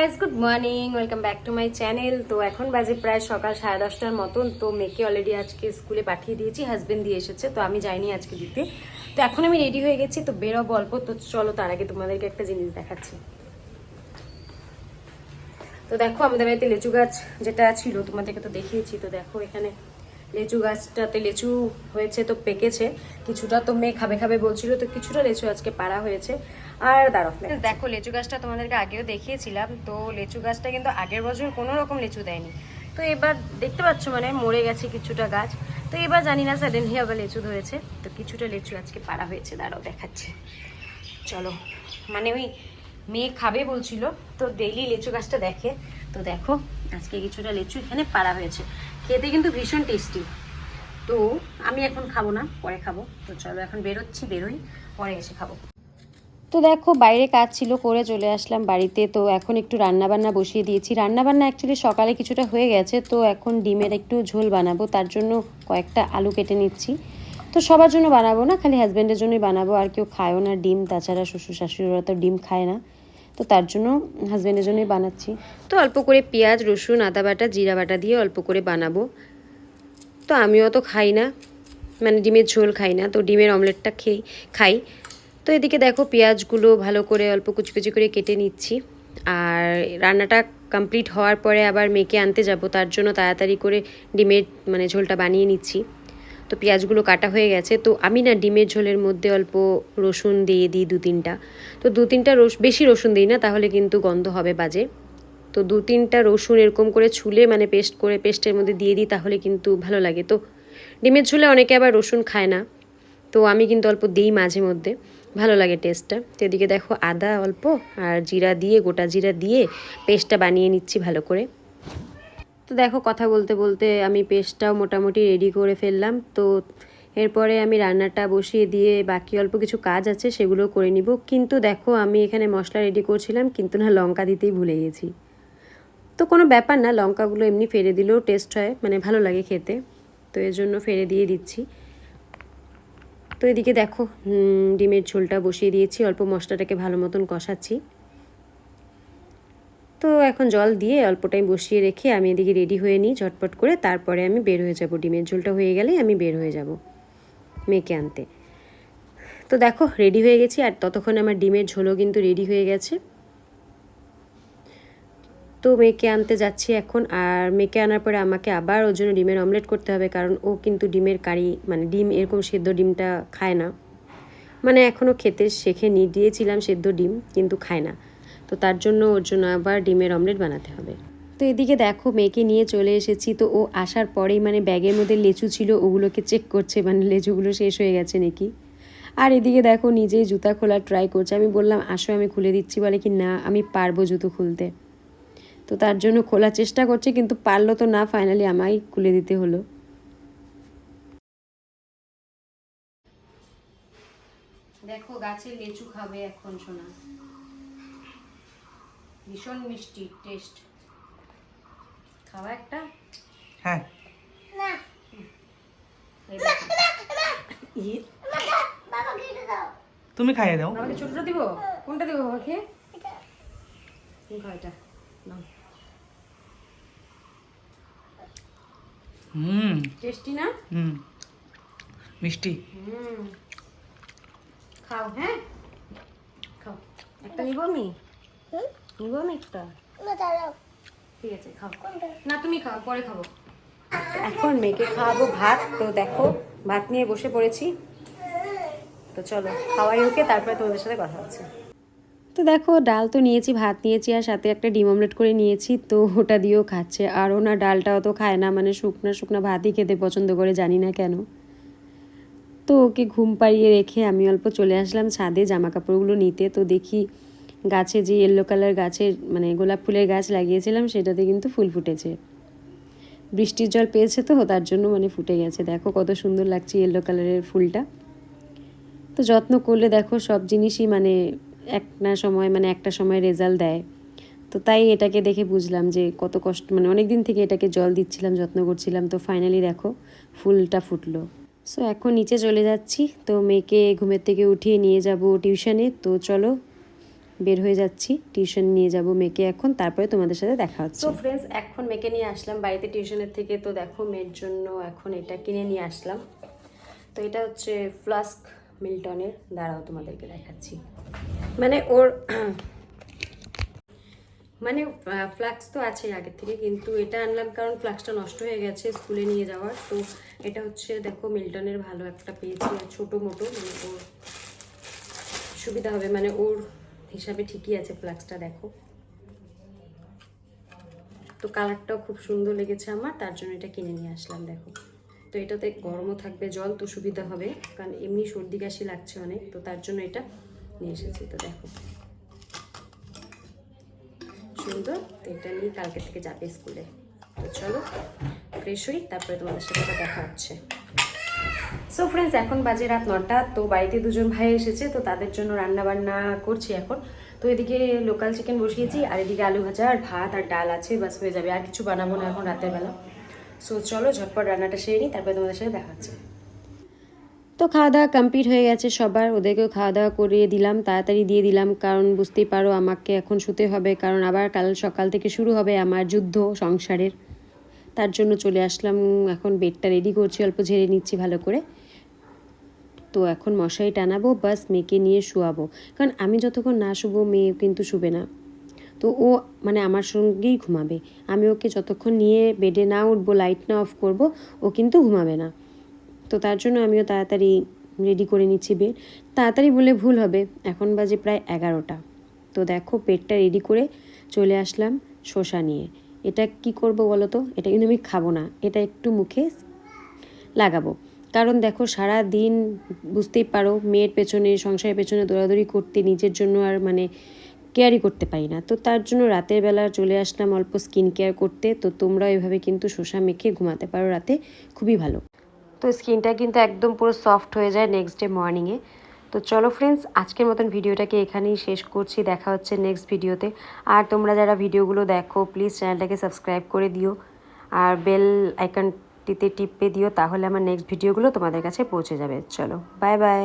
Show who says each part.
Speaker 1: Guys good morning welcome back to my channel তো এখন বাজে প্রায় সকাল সাড়ে দশটার মতন। তো মেয়েকে অলরেডি আজকে স্কুলে পাঠিয়ে দিয়েছি হাজব্যান্ড দিয়ে এসেছে, তো আমি যাইনি আজকে দিতে। তো এখন আমি রেডি হয়ে গেছি, তো বেরোবো অল্প। তো চলো, তার আগে তোমাদেরকে একটা জিনিস দেখাচ্ছি। তো দেখো, আমাদের বাড়িতে লেচু গাছ যেটা ছিল, তোমাদেরকে তো দেখিয়েছি। তো দেখো, এখানে লিচু গাছটাতে লেচু হয়েছে তো পেকেছে। কিছুটা তো মেয়ে খাবে খাবে বলছিল, তো কিছুটা লেচু আজকে পাড়া হয়েছে। আর দাঁড়ো দেখো, লেচু গাছটা তোমাদেরকে আগেও দেখিয়েছিলাম, তো লেচু গাছটা কিন্তু আগের বছর কোনো রকম লেচু দেয়নি। তো এবার দেখতে পাচ্ছ মানে মরে গেছে কিছুটা গাছ। তো এবার জানি না সাডেনলি আবার লেচু ধরেছে। তো কিছুটা লেচু আজকে পাড়া হয়েছে, দাঁড়াও দেখাচ্ছে। চলো মানে ওই মেয়ে খাবে বলছিল, তো ডেইলি লেচু গাছটা দেখে। তো দেখো, আজকে কিছুটা লেচু এখানে পাড়া হয়েছে। খেতে কিন্তু ভীষণ টেস্টি তো আমি এখন খাব না, পরে খাব। তো চলো এখন বেরোচ্ছি, বেরোই, পরে এসে খাব। তো দেখো, বাইরে কাজ ছিল, করে চলে আসলাম বাড়িতে। তো এখন একটু রান্না বান্না বসিয়ে দিয়েছি। রান্না বান্না অ্যাকচুয়ালি সকালে কিছুটা হয়ে গেছে, তো এখন ডিমের একটু ঝোল বানাবো। তার জন্য কয়েকটা আলু কেটে নিচ্ছি। তো সবার জন্য বানাবো না, খালি হাজব্যান্ডের জন্যই বানাবো। আর কেউ খায়ও না ডিম, তাছাড়া শ্বশুর শাশুড়িরা তো ডিম খায় না। তো তার জন্য হাজব্যান্ডের জন্যই বানাচ্ছি। তো অল্প করে পেঁয়াজ, রসুন, আদা বাটা, জিরা বাটা দিয়ে অল্প করে বানাবো। তো আমিও তো খাই না মানে ডিমের ঝোল খাই না, তো ডিমের অমলেটটা খেয়ে খাই। তো এদিকে দেখো পেঁয়াজগুলো ভালো করে অল্প কুচি কুচি করে কেটে নিচ্ছি। আর রান্নাটা কমপ্লিট হওয়ার পরে আবার মেয়েকে আনতে যাব, তার জন্য তাড়াতাড়ি করে ডিমের মানে ঝোলটা বানিয়ে নিচ্ছি। তো পেঁয়াজগুলো কাটা হয়ে গেছে। তো আমি না ডিমের ঝোলের মধ্যে অল্প রসুন দিয়ে দিই দু তিনটা। তো দু তিনটা রস, বেশি রসুন দিই না, তাহলে কিন্তু গন্ধ হবে বাজে। তো দু তিনটা রসুন এরকম করে ছুলে মানে পেস্ট করে, পেস্টের মধ্যে দিয়ে দিই, তাহলে কিন্তু ভালো লাগে। তো ডিমের ঝোলে অনেকে আবার রসুন খায় না। তো আমি কিন্তু অল্প দিই মাঝে মধ্যে। ভালো লাগে টেস্টটা তো এদিকে দেখো আদা অল্প আর জিরা দিয়ে, গোটা জিরা দিয়ে পেস্টটা বানিয়ে নিচ্ছি ভালো করে। তো দেখো কথা বলতে বলতে আমি পেস্টটাও মোটামুটি রেডি করে ফেললাম। তো এরপরে আমি রান্নাটা বসিয়ে দিয়ে বাকি অল্প কিছু কাজ আছে সেগুলো করে নিব। কিন্তু দেখো আমি এখানে মশলা রেডি করছিলাম, কিন্তু না লঙ্কা দিতেই ভুলে গেছি। তো কোনো ব্যাপার না, লঙ্কাগুলো এমনি ফেলে দিলেও টেস্ট হয় মানে ভালো লাগে খেতে। তো এর জন্য ফেলে দিয়ে দিচ্ছি। তো এদিকে দেখো ডিমের ঝোলটা বসিয়ে দিয়েছি, অল্প মশলাটাকে ভালো মতন কষাচ্ছি। তো এখন জল দিয়ে অল্প টাইম বসিয়ে রেখে আমি এদিকে রেডি হয়ে নিই, ঝটপট করে। তারপরে আমি বের হয়ে যাব ডিমের ঝোলটা হয়ে গেলেই আমি বের হয়ে যাব মেয়েকে আনতে। তো দেখো রেডি হয়ে গেছি আর ততক্ষণ আমার ডিমের ঝোলও কিন্তু রেডি হয়ে গেছে। তো মেয়েকে আনতে যাচ্ছি এখন আর মেয়েকে আনার পরে আমাকে আবার ওর জন্য ডিমের অমলেট করতে হবে কারণ ও কিন্তু ডিমের কারি মানে ডিম, এরকম সেদ্ধ ডিমটা খায় না। মানে এখনও খেতে শেখে নি দিয়েছিলাম সেদ্ধ ডিম কিন্তু খায় না। তো তার জন্য ওর জন্য আবার ডিমের অমলেট বানাতে হবে। তো এদিকে দেখো মেয়েকে নিয়ে চলে এসেছি। তো ও আসার পরেই মানে ব্যাগের মধ্যে লেচু ছিল, ওগুলোকে চেক করছে মানে লেচুগুলো শেষ হয়ে গেছে নাকি। আর এদিকে দেখো নিজেই জুতা খোলার ট্রাই করছে। আমি বললাম, আসো, আমি খুলে দিচ্ছি। বলে কি, না, আমি পারব জুতো খুলতে। তো তার জন্য খোলার চেষ্টা করছে, কিন্তু পারল তো না ফাইনালি আমায় খুলে দিতে হলো। দেখো গাছের লেচু খাবে এখন শোনা ভীষণ মিষ্টি টেস্ট খাওয়া একটা?
Speaker 2: হ্যাঁ।
Speaker 1: এই
Speaker 2: তুমি খাইয়ে দাও।
Speaker 1: আমাকে ছোটটা দিব? কোনটা দিব বাবাকে? তুমি খাও এটা।
Speaker 2: হুম।
Speaker 1: টেস্টি না?
Speaker 2: হুম। মিষ্টি।
Speaker 1: হুম। খাও হ্যাঁ? খাও। একটা নিব আমি? নিব আমি একটা ঠিক আছে খাও। না তুমি খাও পরে খাব। এখন মেয়েকে খাওয়াবো ভাত তো দেখো ভাত নিয়ে বসে পড়েছি। তো চলো খাওয়াই ওকে তারপরে তোমাদের সাথে কথা হচ্ছে। তো দেখো ডাল তো নিয়েছি ভাত নিয়েছি আর সাথে একটা ডিম অমলেট করে নিয়েছি তো ওটা দিয়েও খাচ্ছে। আর ওনা ডালটাও তো খায় না মানে শুকনা শুকনা ভাতই খেতে পছন্দ করে জানি না কেন। তো ওকে ঘুম পাড়িয়ে রেখে আমি অল্প চলে আসলাম ছাদে জামা কাপড়গুলো নিতে তো দেখি গাছে যে ইয়েলো কালার গাছের মানে গোলাপ ফুলের গাছ লাগিয়েছিলাম, সেটাতে কিন্তু ফুল ফুটেছে। বৃষ্টির জল পেয়েছে তো, তার জন্য মানে ফুটে গেছে। দেখো কত সুন্দর লাগছে ইয়েলো কালারের ফুলটা। তো যত্ন করলে দেখো সব জিনিসই মানে এক না সময় মানে একটা সময় রেজাল্ট দেয়। তো তাই এটাকে দেখে বুঝলাম যে কত কষ্ট মানে অনেক দিন থেকে এটাকে জল দিচ্ছিলাম, যত্ন করছিলাম। তো ফাইনালি দেখো ফুলটা ফুটলো। সো এখন নিচে চলে যাচ্ছি। তো মেয়েকে ঘুমের থেকে উঠিয়ে নিয়ে যাব টিউশনে তো চলো বের হয়ে যাচ্ছি টিউশন নিয়ে যাব মেয়েকে এখন, তারপরে তোমাদের সাথে দেখা হচ্ছে।
Speaker 3: সো ফ্রেন্ডস এখন মেয়েকে নিয়ে আসলাম, বাড়িতে টিউশনের থেকে, তো দেখো মেয়ের জন্য এখন এটা কিনে নিয়ে আসলাম। তো এটা হচ্ছে ফ্লাস্ক মিল্টনের, দাঁড়াও তোমাদেরকে দেখাচ্ছি। মানে ওর মানে ফ্লাক্স তো আছে আগের থেকে, কিন্তু এটা আনলাম কারণ ফ্লাক্সটা নষ্ট হয়ে গেছে, স্কুলে নিয়ে যাওয়ার। তো এটা হচ্ছে, দেখো মিল্টনের ভালো একটা পেয়েছি, আর ছোটো মোটো মানে ওর সুবিধা হবে মানে ওর হিসাবে ঠিকই আছে ফ্লাক্সটা, দেখো। তো কালারটাও খুব সুন্দর লেগেছে আমার, তার জন্য এটা কিনে নিয়ে আসলাম, দেখো। তো এটাতে গরমও থাকবে, জল তো সুবিধা হবে, কারণ এমনি সর্দি কাশি লাগছে অনেক, তো তার জন্য এটা নিয়ে এসেছি, তো দেখো। সুন্দর, তো এটা নিয়ে কালকে থেকে যাবে স্কুলে। তো চলো, ফ্রেশ হই, তারপরে তোমাদের সাথে দেখা হচ্ছে। সো ফ্রেন্ডস এখন বাজে রাত নটা, তো বাড়িতে দুজন ভাই এসেছে, তো তাদের জন্য রান্না বান্না করছি এখন। তো এদিকে লোকাল চিকেন বসিয়েছি, আর এদিকে আলু ভাজা, আর ভাত, আর ডাল আছে বাস হয়ে যাবে, আর কিছু বানাবো না এখন রাতের বেলা। সো চলো ঝটপট রান্নাটা সেরে নিই, তারপরে তোমাদের সাথে দেখা হচ্ছে।
Speaker 1: তো খাওয়া দাওয়া কমপ্লিট হয়ে গেছে সবার, ওদেরকেও খাওয়া দাওয়া করিয়ে দিলাম, তাড়াতাড়ি দিয়ে দিলাম, কারণ বুঝতেই পারো আমাকে এখন শুতে হবে, কারণ আবার কাল সকাল থেকে শুরু হবে আমার যুদ্ধ সংসারের। তার জন্য চলে আসলাম। এখন বেডটা রেডি করছি, অল্প ঝেড়ে নিচ্ছি ভালো করে। তো এখন মশারি টানাবো বাস মেয়েকে নিয়ে শুয়াবো। কারণ আমি যতক্ষণ না শুবো, মেয়ে কিন্তু শুবে না। তো ও মানে আমার সঙ্গেই ঘুমাবে। আমি ওকে যতক্ষণ নিয়ে বেডে না উঠবো লাইট না অফ করব, ও কিন্তু ঘুমাবে না। তো তার জন্য আমিও তাড়াতাড়ি রেডি করে নিচ্ছি বেড তাড়াতাড়ি বলে ভুল হবে, এখন বাজে প্রায় এগারোটা। তো দেখো, পেটটা রেডি করে চলে আসলাম শসা নিয়ে। এটা কি করব বলো তো? এটা কিন্তু আমি খাব না। এটা একটু মুখে লাগাবো। কারণ দেখো সারা দিন বুঝতেই পারো, মেয়ের পেছনে, সংসারের পেছনে দৌড়াদৌড়ি করতে নিজের জন্য আর মানে কেয়ারই করতে পারি না। তো তার জন্য রাতের বেলা চলে আসলাম অল্প স্কিন কেয়ার করতে। তো তোমরা এভাবে কিন্তু শসা মেখে ঘুমাতে পারো রাতে। খুবই ভালো। তো স্কিনটা কিন্তু একদম পুরো সফট হয়ে যায় নেক্সট ডে মর্নিংয়ে তো চলো ফ্রেন্ডস আজকের মতন ভিডিওটাকে এখানেই শেষ করছি। দেখা হচ্ছে নেক্সট ভিডিওতে। আর তোমরা যারা ভিডিওগুলো দেখো প্লিজ চ্যানেলটাকে সাবস্ক্রাইব করে দিও। আর বেল আইকনটিতে টিপে দিও, তাহলে আমার নেক্সট ভিডিওগুলো তোমাদের কাছে পৌঁছে যাবে। চলো বাই বাই